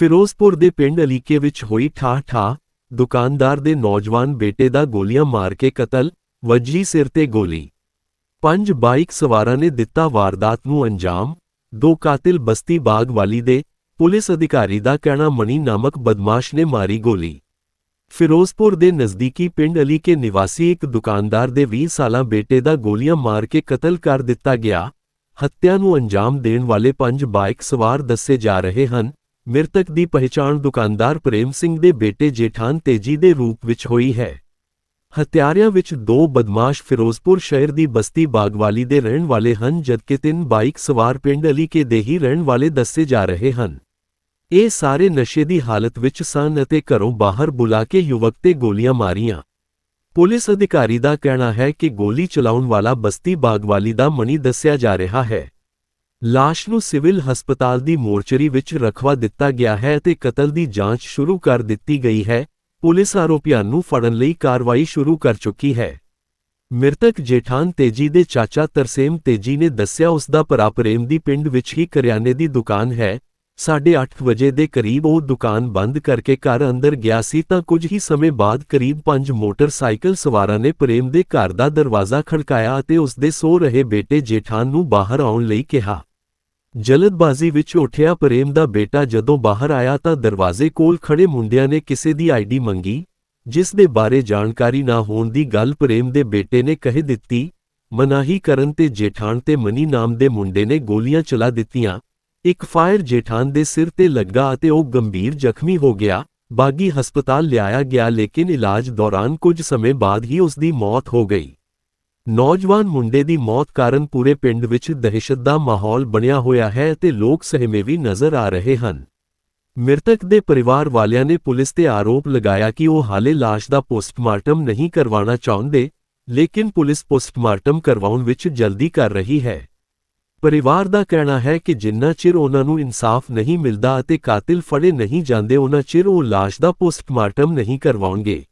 ਫਿਰੋਜ਼ਪੁਰ ਦੇ ਪਿੰਡ ਅਲੀਕੇ ਵਿੱਚ ਹੋਈ ਠਾਹ-ਠਾਹ, ਦੁਕਾਨਦਾਰ ਦੇ ਨੌਜਵਾਨ ਬੇਟੇ ਦਾ ਗੋਲੀਆਂ ਮਾਰ ਕੇ ਕਤਲ, ਵੱਜੀ ਸਿਰ ਤੇ ਗੋਲੀ। ਪੰਜ ਬਾਈਕ ਸਵਾਰਾਂ ਨੇ ਦਿੱਤਾ ਵਾਰਦਾਤ ਨੂੰ ਅੰਜਾਮ, ਦੋ ਕਾਤਿਲ ਬਸਤੀ ਬਾਗ ਵਾਲੀ ਦੇ ਪੁਲਿਸ ਅਧਿਕਾਰੀ ਦਾ ਕਹਿਣਾ ਮਣੀ ਨਾਮਕ ਬਦਮਾਸ਼ ਨੇ ਮਾਰੀ ਗੋਲੀ। ਫਿਰੋਜ਼ਪੁਰ ਦੇ ਨਜ਼ਦੀਕੀ ਪਿੰਡ ਅਲੀਕੇ ਨਿਵਾਸੀ ਇੱਕ ਦੁਕਾਨਦਾਰ ਦੇ 20 ਸਾਲਾਂ ਬੇਟੇ ਦਾ ਗੋਲੀਆਂ ਮਾਰ ਕੇ ਕਤਲ ਕਰ ਦਿੱਤਾ ਗਿਆ। ਹੱਤਿਆ ਨੂੰ ਅੰਜਾਮ ਦੇਣ ਵਾਲੇ ਪੰਜ ਬਾਈਕ ਸਵਾਰ ਦੱਸੇ ਜਾ ਰਹੇ ਹਨ ਮ੍ਰਿਤਕ ਦੀ ਪਹਿਚਾਣ ਦੁਕਾਨਦਾਰ ਪ੍ਰੇਮ ਸਿੰਘ ਦੇ ਬੇਟੇ ਜੇਠਾਨ ਤੇਜੀ ਦੇ ਰੂਪ ਵਿੱਚ ਹੋਈ ਹੈ। ਹਤਿਆਰਿਆਂ ਵਿੱਚ ਦੋ ਬਦਮਾਸ਼ ਫਿਰੋਜ਼ਪੁਰ ਸ਼ਹਿਰ ਦੀ ਬਸਤੀ ਬਾਗਵਾਲੀ ਦੇ ਰਹਿਣ ਵਾਲੇ ਹਨ, ਜਦਕਿ ਤਿੰਨ ਬਾਈਕ ਸਵਾਰ ਪਿੰਡ ਅਲੀਕੇ ਦੇ ਹੀ ਰਹਿਣ ਵਾਲੇ ਦੱਸੇ ਜਾ ਰਹੇ ਹਨ। ਇਹ ਸਾਰੇ ਨਸ਼ੇ ਦੀ ਹਾਲਤ ਵਿੱਚ ਸਨ ਅਤੇ ਘਰੋਂ ਬਾਹਰ ਬੁਲਾ ਕੇ ਯੁਵਕ ਤੇ ਗੋਲੀਆਂ ਮਾਰੀਆਂ। ਪੁਲਿਸ ਅਧਿਕਾਰੀ ਦਾ ਕਹਿਣਾ ਹੈ ਕਿ ਗੋਲੀ ਚਲਾਉਣ ਵਾਲਾ ਬਸਤੀ ਬਾਗਵਾਲੀ ਦਾ ਮਣੀ ਦੱਸਿਆ ਜਾ ਰਿਹਾ ਹੈ। ਲਾਸ਼ ਨੂੰ ਸਿਵਲ ਹਸਪਤਾਲ ਦੀ ਮੋਰਚਰੀ ਵਿੱਚ ਰਖਵਾ ਦਿੱਤਾ ਗਿਆ ਹੈ ਅਤੇ ਕਤਲ ਦੀ ਜਾਂਚ ਸ਼ੁਰੂ ਕਰ ਦਿੱਤੀ ਗਈ ਹੈ। ਪੁਲਿਸ ਆਰੋਪੀਆਂ ਨੂੰ ਫੜਨ ਲਈ ਕਾਰਵਾਈ ਸ਼ੁਰੂ ਕਰ ਚੁੱਕੀ ਹੈ। ਮ੍ਰਿਤਕ ਜੇਠਾਨ ਤੇਜੀ ਦੇ ਚਾਚਾ ਤਰਸੇਮ ਤੇਜੀ ਨੇ ਦੱਸਿਆ, ਉਸ ਦਾ ਭਰਾ ਪ੍ਰੇਮ ਦੀ ਪਿੰਡ ਵਿੱਚ ਹੀ ਕਰਿਆਨੇ ਦੀ ਦੁਕਾਨ ਹੈ। 8:30 ਵਜੇ ਦੇ ਕਰੀਬ ਉਹ ਦੁਕਾਨ ਬੰਦ ਕਰਕੇ ਘਰ ਅੰਦਰ ਗਿਆ ਸੀ ਤਾਂ ਕੁਝ ਹੀ ਸਮੇਂ ਬਾਅਦ ਕਰੀਬ 5 ਮੋਟਰਸਾਈਕਲ ਸਵਾਰਾਂ ਨੇ ਪ੍ਰੇਮ ਦੇ ਘਰ ਦਾ ਦਰਵਾਜ਼ਾ ਖੜਕਾਇਆ ਅਤੇ ਉਸ ਦੇ ਸੋ ਰਹੇ ਬੇਟੇ ਜੇਠਾਨ ਨੂੰ ਬਾਹਰ ਆਉਣ ਲਈ ਕਿਹਾ। ਜਲਦਬਾਜ਼ੀ ਵਿੱਚ ਉੱਠਿਆ ਪ੍ਰੇਮ ਦਾ ਬੇਟਾ ਜਦੋਂ ਬਾਹਰ ਆਇਆ ਤਾਂ ਦਰਵਾਜ਼ੇ ਕੋਲ ਖੜੇ ਮੁੰਡਿਆਂ ਨੇ ਕਿਸੇ ਦੀ ਆਈਡੀ ਮੰਗੀ, ਜਿਸ ਦੇ ਬਾਰੇ ਜਾਣਕਾਰੀ ਨਾ ਹੋਣ ਦੀ ਗੱਲ ਪ੍ਰੇਮ ਦੇ ਬੇਟੇ ਨੇ ਕਹਿ ਦਿੱਤੀ, ਮਨਾਹੀ ਕਰਨ ਤੇ ਜੇਠਾਨ ਤੇ ਮਨੀ ਨਾਮ ਦੇ ਮੁੰਡੇ ਨੇ ਗੋਲੀਆਂ ਚਲਾ ਦਿੱਤੀਆਂ, ਇੱਕ ਫਾਇਰ ਜੇਠਾਨ ਦੇ ਸਿਰ ਤੇ ਲੱਗਾ ਅਤੇ ਉਹ ਗੰਭੀਰ ਜ਼ਖਮੀ ਹੋ ਗਿਆ, ਬਾਗੀ ਹਸਪਤਾਲ ਲਿਆਇਆ ਗਿਆ ਲੇਕਿਨ ਇਲਾਜ ਦੌਰਾਨ ਕੁਝ ਸਮੇਂ ਬਾਅਦ ਹੀ ਉਸ ਦੀ ਮੌਤ ਹੋ ਗਈ। ਨੌਜਵਾਨ ਮੁੰਡੇ ਦੀ ਮੌਤ ਕਾਰਨ ਪੂਰੇ ਪਿੰਡ ਵਿੱਚ ਦਹਿਸ਼ਤ ਦਾ ਮਾਹੌਲ ਬਣਿਆ ਹੋਇਆ ਹੈ ਅਤੇ ਲੋਕ ਸਹਿਮੇ ਵੀ ਨਜ਼ਰ ਆ ਰਹੇ ਹਨ। ਮ੍ਰਿਤਕ ਦੇ ਪਰਿਵਾਰ ਵਾਲਿਆਂ ਨੇ ਪੁਲਿਸ ਤੇ ਆਰੋਪ ਲਗਾਇਆ ਕਿ ਉਹ ਹਾਲੇ ਲਾਸ਼ ਦਾ ਪੋਸਟਮਾਰਟਮ ਨਹੀਂ ਕਰਵਾਉਣਾ ਚਾਹੁੰਦੇ, ਲੇਕਿਨ ਪੁਲਿਸ ਪੋਸਟਮਾਰਟਮ ਕਰਵਾਉਣ ਵਿੱਚ ਜਲਦੀ ਕਰ ਰਹੀ ਹੈ। ਪਰਿਵਾਰ ਦਾ ਕਹਿਣਾ ਹੈ ਕਿ ਜਿੰਨਾ ਚਿਰ ਉਹਨਾਂ ਨੂੰ ਇਨਸਾਫ ਨਹੀਂ ਮਿਲਦਾ ਅਤੇ ਕਾਤਿਲ ਫੜੇ ਨਹੀਂ ਜਾਂਦੇ, ਉਹਨਾਂ ਚਿਰ ਉਹ ਲਾਸ਼ ਦਾ ਪੋਸਟਮਾਰਟਮ ਨਹੀਂ ਕਰਵਾਉਣਗੇ।